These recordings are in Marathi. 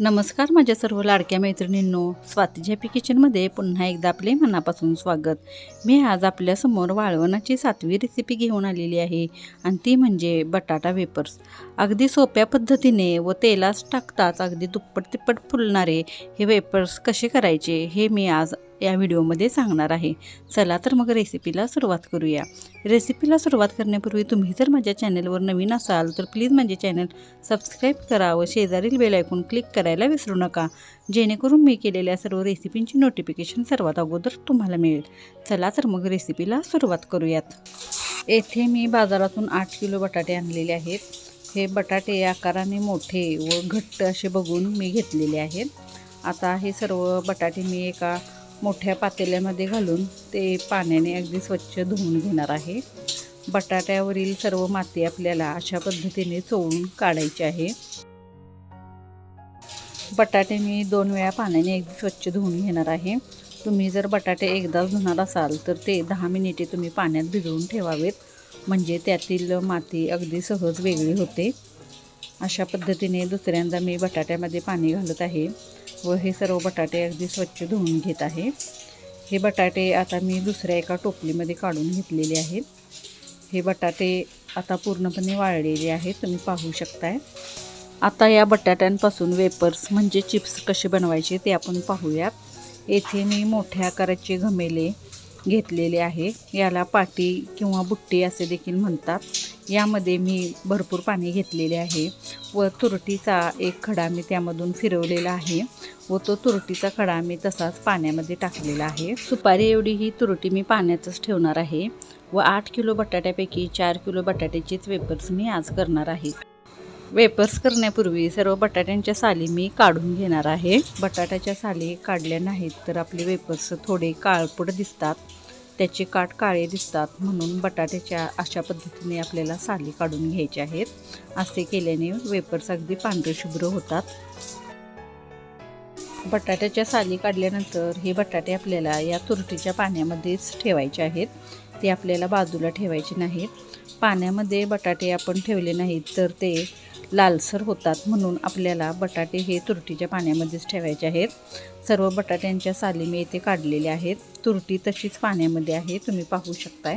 नमस्कार माझ्या सर्व लाडक्या मैत्रिणींनो स्वाती झेपी किचनमध्ये पुन्हा एकदा आपले मनापासून स्वागत. मी आज आपल्यासमोर वाळवणाची सातवी रेसिपी घेऊन आलेली आहे आणि ती म्हणजे बटाटा वेपर्स. अगदी सोप्या पद्धतीने व तेलास टाकताच अगदी दुप्पट तिप्पट फुलणारे हे वेपर्स कसे करायचे हे मी आज या व्हिडिओमध्ये सांगणार आहे. चला तर मग रेसिपीला सुरुवात करूया. रेसिपीला सुरुवात करण्यापूर्वी तुम्ही जर माझ्या चॅनलवर नवीन असाल तर प्लीज माझे चॅनल सबस्क्राईब करा व शेजारील बेल ऐकून क्लिक करायला विसरू नका. जेणेकरून मी केलेल्या सर्व रेसिपींची नोटिफिकेशन सर्वात अगोदर तुम्हाला मिळेल. चला तर मग रेसिपीला सुरुवात करूयात. येथे मी बाजारातून आठ किलो बटाटे आणलेले आहेत. हे बटाटे आकाराने मोठे व घट्ट असे बघून मी घेतलेले आहेत. आता हे सर्व बटाटे मी एका मोठ्या पातेल्यामध्ये घालून ते पाण्याने अगदी स्वच्छ धुवून घेणार आहे. बटाट्यावरील सर्व माती आपल्याला अशा पद्धतीने चोळून काढायची आहे. बटाटे मी दोन वेळा पाण्याने अगदी स्वच्छ धुवून घेणार आहे. तुम्ही जर बटाटे एकदाच धुणार असाल तर ते दहा मिनिटे तुम्ही पाण्यात भिजवून ठेवावेत. म्हणजे त्यातील माती अगदी सहज वेगळी होते. अशा पद्धतीने दुसऱ्यांदा मी बटाट्यामध्ये पाणी घालत आहे. व हे सर्व बटाटे अगदी स्वच्छ धुवून घेत आहे. हे बटाटे आता मी दुसऱ्या एका टोपलीमध्ये काढून घेतलेले आहेत. हे बटाटे आता पूर्णपणे वाळलेले आहेत तुम्ही पाहू शकताय. आता या बटाट्यांपासून वेपर्स म्हणजे चिप्स कसे बनवायचे ते आपण पाहूयात. येथे मी मोठ्या आकाराचे घमेले घेतलेले आहे. याला पाटी किंवा बुट्टी असे देखील म्हणतात. यामध्ये मी भरपूर पाणी घेतलेले आहे व तुरटीचा एक खडा मी त्यामधून फिरवलेला आहे व तो तुरटीचा खडा मी तसाच पाण्यामध्ये टाकलेला आहे. सुपारी एवढी ही तुरटी मी पाण्यातच ठेवणार आहे व आठ किलो बटाट्यापैकी चार किलो बटाट्याचेच वेपर्स मी आज करणार आहे. वेपर्स करण्यापूर्वी सर्व बटाट्यांच्या साली मी काढून घेणार आहे. बटाट्याच्या साली काढल्या नाहीत तर आपले वेपर्स थोडे काळपट दिसतात. त्याचे काठ काळे दिसतात म्हणून बटाट्याच्या अशा पद्धतीने आपल्याला साली काढून घ्यायचे आहेत. असे केल्याने वेपर्स अगदी पांढरे शुभ्र होतात. बटाट्याच्या साली काढल्यानंतर हे बटाटे आपल्याला या तुरटीच्या पाण्यामध्येच ठेवायचे आहेत. ते आपल्याला बाजूला ठेवायचे नाहीत. पाण्यामध्ये बटाटे आपण ठेवले नाहीत तर ते लालसर होतात म्हणून आपल्याला बटाटे हे तुरटीच्या पाण्यामध्येच ठेवायचे आहेत. सर्व बटाट्यांच्या साली मी येथे काढलेले आहेत. तुरटी तशीच पाण्यामध्ये आहे तुम्ही पाहू शकताय.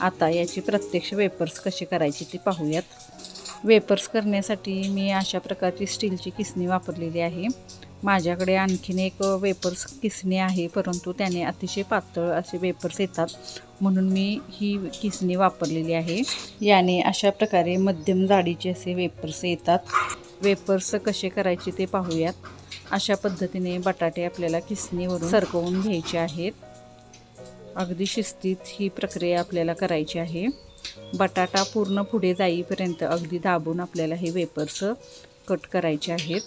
आता याची प्रत्यक्ष वेपर्स कसे करायचे ते पाहूयात. वेपर्स करण्यासाठी मी अशा प्रकारची स्टीलची किसणी वापरलेली आहे. माझ्याकडे आणखीन एक वेपर्स किसणी आहे परंतु त्याने अतिशय पातळ असे वेपर्स येतात. म्हणून मी ही किसणी वापरलेली आहे. याने अशा प्रकारे मध्यम जाडीचे असे वेपर्स येतात. वेपर्स कसे करायचे ते पाहूयात. अशा पद्धतीने बटाटे आपल्याला किसणीवरून सरकवून घ्यायचे आहेत. अगदी शिस्तीत ही प्रक्रिया आपल्याला करायची आहे. बटाटा पूर्ण पुढे जाईपर्यंत अगदी दाबून आपल्याला हे वेपर्स कट करायचे आहेत.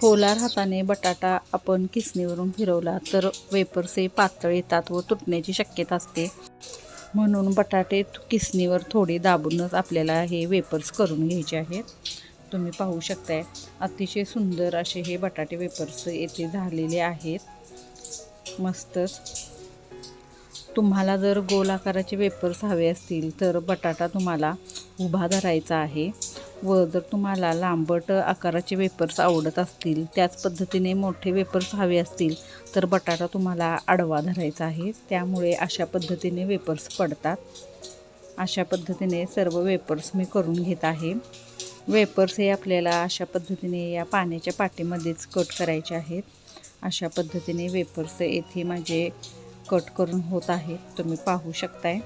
फोलार हाताने बटाटा आपण किसणीवरून फिरवला तर वेपर्स हे पातळ येतात व तुटण्याची शक्यता असते. म्हणून बटाटे किसणीवर थोडे दाबूनच आपल्याला हे वेपर्स करून घ्यायचे आहेत. तुम्ही पाहू शकताय अतिशय सुंदर असे हे बटाटे वेपर्स येथे झालेले आहेत. मस्तच तुम्हाला जर गोल आकाराचे वेपर्स हवे असतील तर बटाटा तुम्हाला उभा धरायचा आहे. व जर तुम्हाला लांबट आकाराचे वेपर्स आवडत असतील त्याच पद्धतीने मोठे वेपर्स हवे असतील तर बटाटा तुम्हाला आडवा धरायचा आहे. त्यामुळे अशा पद्धतीने वेपर्स पडतात. अशा पद्धतीने सर्व वेपर्स मी करून घेत आहे. वेपर्स हे आपल्याला अशा पद्धतीने या पाण्याच्या पाटीमध्येच कट करायचे आहेत. अशा पद्धतीने वेपर्स येथे माझे कट करून होत आहेत. तुम्ही पाहू शकताय.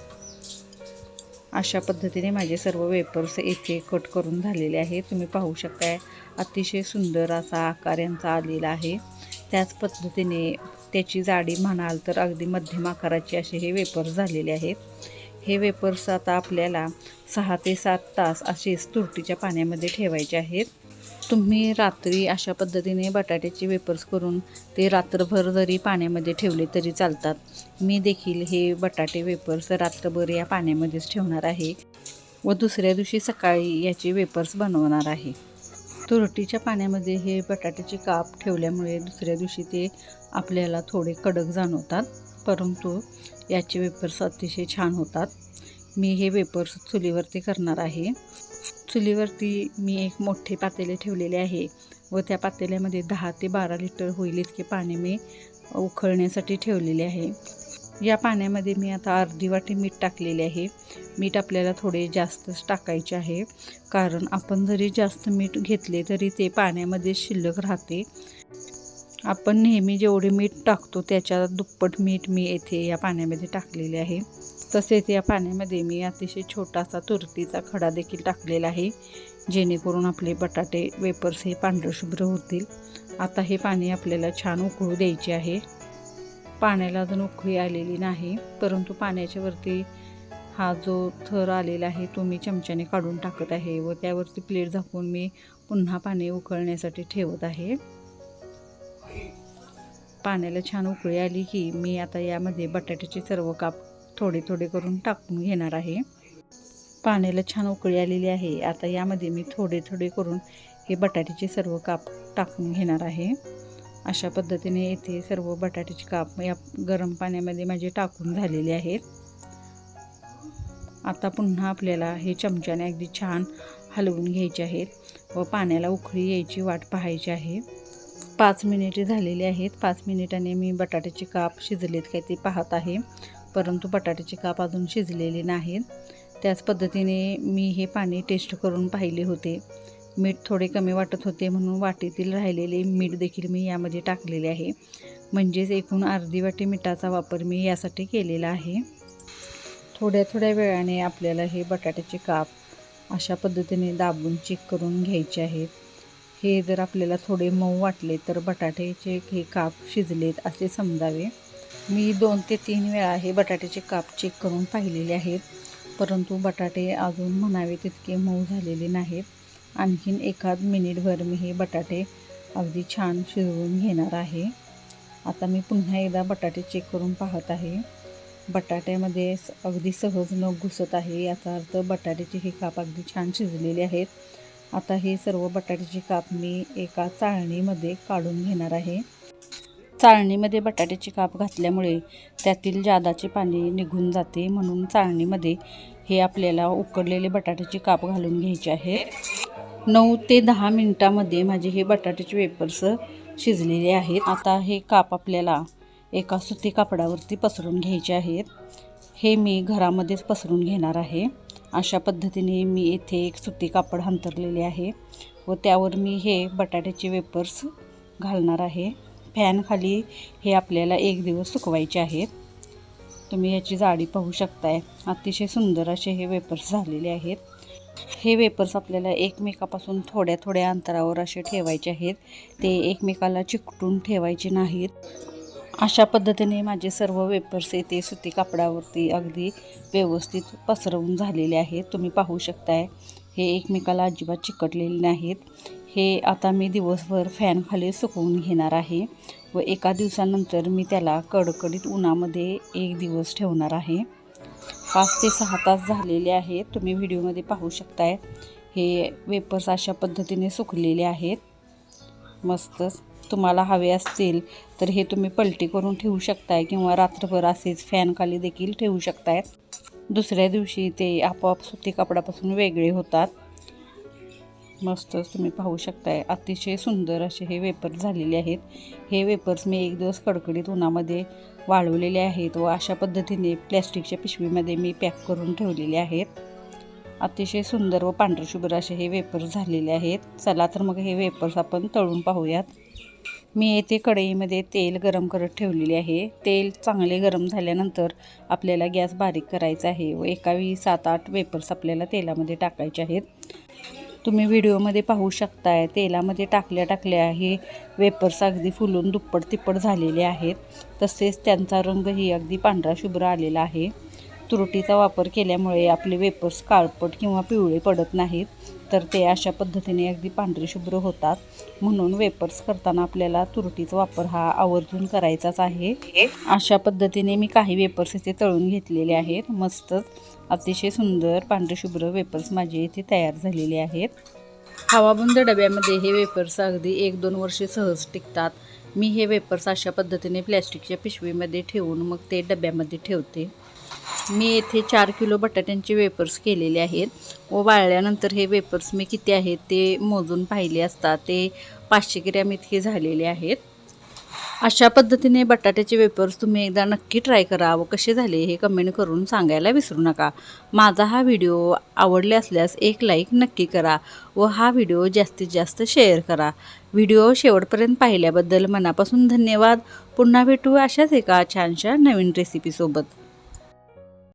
अशा पद्धतीने माझे सर्व वेपर्स येथे कट करून झालेले आहे तुम्ही पाहू शकताय अतिशय सुंदर असा आकार यांचा आलेला आहे. त्याच पद्धतीने त्याची जाडी म्हणाल तर अगदी मध्यम आकाराचे असे हे वेपर्स झालेले आहेत. हे वेपर्स आता आपल्याला सहा ते सात तास असेच तुरटीच्या पाण्यामध्ये ठेवायचे आहेत. तुम्ही रात्री अशा पद्धतीने बटाट्याचे वेपर्स करून ते रात्रभर जरी पाण्यामध्ये ठेवले तरी चालतात. मी देखील हे बटाटे वेपर्स रात्रभर या पाण्यामध्येच ठेवणार आहे व दुसऱ्या दिवशी सकाळी याचे वेपर्स बनवणार आहे. तुरटीच्या पाण्यामध्ये हे बटाट्याचे काप ठेवल्यामुळे दुसऱ्या दिवशी ते आपल्याला थोडे कडक जाणवतात परंतु याचे वेपर्स अतिशय छान होतात. मी हे वेपर्स चुलीवरती करणार आहे. चुलीवरती मी एक मोठे पातेले ठेवलेले आहे व त्या पातेल्यामध्ये दहा ते बारा लिटर होईल इतके पाणी मी उखळण्यासाठी ठेवलेले आहे. या पाण्यामध्ये मी आता अर्धी वाटी मीठ टाकलेले आहे. मीठ आपल्याला थोडे जास्तच टाकायचे आहे. कारण आपण जरी जास्त मीठ घेतले तरी ते पाण्यामध्ये शिल्लक राहते. आपण नेहमी जेवढे मीठ टाकतो त्याच्या दुप्पट मीठ मी येथे या पाण्यामध्ये टाकलेले आहे. तसेच या पाण्यामध्ये मी अतिशय छोटासा तुरटीचा खडा देखील टाकलेला आहे जेणेकरून आपले बटाटे वेपर्स हे पांढरशुभ्र होतील. आता हे पाणी आपल्याला छान उकळू द्यायचे आहे. पाण्याला अजून उकळी आलेली नाही परंतु पाण्याच्या वरती हा जो थर आलेला आहे तो मी चमच्याने काढून टाकत आहे व त्यावरती प्लेट झाकून मी पुन्हा पाणी उकळण्यासाठी ठेवत आहे. पाण्याला छान उकळी आली की मी आता यामध्ये बटाट्याचे सर्व काप थोडे थोडे करून टाकून घेणार आहे. पाण्याला छान उकळी आलेली आहे. आता यामध्ये मी थोडे थोडे करून हे बटाट्याचे सर्व काप टाकून घेणार आहे. अशा पद्धतीने येथे सर्व बटाट्याचे काप या गरम पाण्यामध्ये माझे टाकून झालेले आहेत. आता पुन्हा आपल्याला हे चमच्याने अगदी छान हलवून घ्यायचे आहेत व पाण्याला उकळी यायची वाट पाहायची आहे. पाच मिनिटे झालेली आहेत. पाच मिनिटाने मी बटाट्याचे काप शिजलेत काय ते पाहत आहे. परंतु बटाट्याचे काप अजून शिजलेले नाहीत. त्याच पद्धतीने मी हे पाणी टेस्ट करून पाहिले होते. मीठ थोडे कमी वाटत होते म्हणून वाटीतील राहिलेले मीठ देखील मी यामध्ये टाकलेले आहे. म्हणजेच एकूण अर्धी वाटी मिठाचा वापर मी यासाठी केलेला आहे. थोड्या थोड्या वेळाने आपल्याला हे बटाट्याचे काप अशा पद्धतीने दाबून चेक करून घ्यायचे आहेत. हे जर आपल्याला थोडे मऊ वाटले तर बटाट्याचे हे काप शिजलेत असे समजावे. मी दोन ते तीन वेळा हे बटाट्याचे काप चेक करून पाहिलेले आहेत. परंतु बटाटे अजून म्हणावे तितके मऊ झालेले नाहीत. आणखीन एखाद मिनिटभर मी हे बटाटे अगदी छान शिजवून घेणार आहे. आता मी पुन्हा एकदा बटाटे चेक करून पाहत आहे. बटाट्यामध्ये अगदी सहज न घुसत आहे. याचा अर्थ बटाट्याचे हे काप अगदी छान शिजलेले आहेत. आता हे सर्व बटाट्याचे काप मी एका चाळणीमध्ये काढून घेणार आहे. चाळणीमध्ये बटाट्याची काप घातल्यामुळे त्यातील जादाचे पाणी निघून जाते म्हणून चाळणीमध्ये हे आपल्याला उकडलेले बटाट्याचे काप घालून घ्यायचे आहेत नऊ ते दहा मिनटामध्ये माझे हे बटाट्याचे वेपर्स शिजलेले आहेत. आता हे काप आपल्याला एका सुती कापडावरती पसरून घ्यायचे आहेत. हे मी घरामध्येच पसरून घेणार आहे. अशा पद्धतीने मी येथे एक सुती कापड हंतरलेले आहे व त्यावर मी हे बटाट्याचे वेपर्स घालणार आहे. फॅनखाली हे आपल्याला एक दिवस सुकवायचे आहेत. तुम्ही याची जाडी पाहू शकताय. अतिशय सुंदर असे हे वेपर्स झालेले आहेत. हे वेपर्स आपल्याला एकमेकापासून थोड्या थोड्या अंतरावर असे ठेवायचे आहेत. ते एकमेकाला चिकटून ठेवायचे नाहीत. अशा पद्धतीने माझे सर्व वेपर्स येते सुती कापडावरती अगदी व्यवस्थित पसरवून झालेले आहेत. तुम्ही पाहू शकताय हे एकमेकाला अजिबात चिकटलेले नाहीत. हे आता मी दिवसभर फॅनखाली सुकवून घेणार आहे व एका दिवसानंतर मी त्याला कडकडीत उन्हामध्ये एक दिवस ठेवणार आहे. पाच ते सहा तास झालेले आहेत. तुम्ही व्हिडिओमध्ये पाहू शकताय. हे वेपर्स अशा पद्धतीने सुकलेले आहेत. मस्तच. तुम्हाला हवे असतील तर हे तुम्ही पलटी करून ठेवू शकताय किंवा रात्रभर असेच फॅनखाली देखील ठेवू शकताय. दुसऱ्या दिवशी ते आपोआप सुती कापडापासून वेगळे होतात. मस्तच तुम्ही पाहू शकताय. अतिशय सुंदर असे हे वेपर्स झालेले आहेत. हे वेपर्स मी एक दिवस कडकडीत उन्हामध्ये वाळवलेले आहेत व अशा पद्धतीने प्लॅस्टिकच्या पिशवीमध्ये मी पॅक करून ठेवलेले आहेत. अतिशय सुंदर व पांढरशुभ्र असे हे वेपर्स झालेले आहेत. चला तर मग हे वेपर्स आपण तळून पाहूयात. मी येथे कढईमध्ये तेल गरम करत ठेवलेले आहे. तेल चांगले गरम झाल्यानंतर आपल्याला गॅस बारीक करायचा आहे व एकावी सात आठ वेपर्स आपल्याला तेलामध्ये टाकायचे आहेत. तुम्ही व्हिडिओमध्ये पाहू शकताय तेलामध्ये टाकल्या टाकल्या हे वेपर्स अगदी फुलून दुप्पट तिप्पट झालेले आहेत. तसेच त्यांचा रंगही अगदी पांढरा शुभ्र आलेला आहे. तुरटीचा वापर केल्यामुळे आपले वेपर्स काळपट किंवा पिवळे पडत नाहीत. तर ते अशा पद्धतीने अगदी पांढरे शुभ्र होतात. म्हणून वेपर्स करताना आपल्याला तुरटीचा वापर हा आवर्जून करायचाच आहे. अशा पद्धतीने मी काही वेपर्स इथे तळून घेतलेले आहेत. मस्तच अतिशय सुंदर पांढरे शुभ्र वेपर्स माझे इथे तयार झालेले आहेत. हवाबंद डब्यामध्ये हे वेपर्स अगदी एक दोन वर्षे सहज टिकतात. मी हे वेपर्स अशा पद्धतीने प्लॅस्टिकच्या पिशवीमध्ये ठेवून मग ते डब्यामध्ये ठेवते. मी येथे चार किलो बटाट्यांचे वेपर्स केलेले आहेत. व वाळल्यानंतर हे वेपर्स मी किती आहेत ते मोजून पाहिले असता ते पाचशे ग्रॅम इतके झालेले आहेत. अशा पद्धतीने बटाट्याचे वेपर्स तुम्ही एकदा नक्की ट्राय करा व कसे झाले हे कमेंट करून सांगायला विसरू नका. माझा हा व्हिडिओ आवडले असल्यास एक लाईक नक्की करा व हा व्हिडिओ जास्तीत जास्त शेअर करा. व्हिडिओ शेवटपर्यंत पाहिल्याबद्दल मनापासून धन्यवाद. पुन्हा भेटू अशाच एका छानशा नवीन रेसिपीसोबत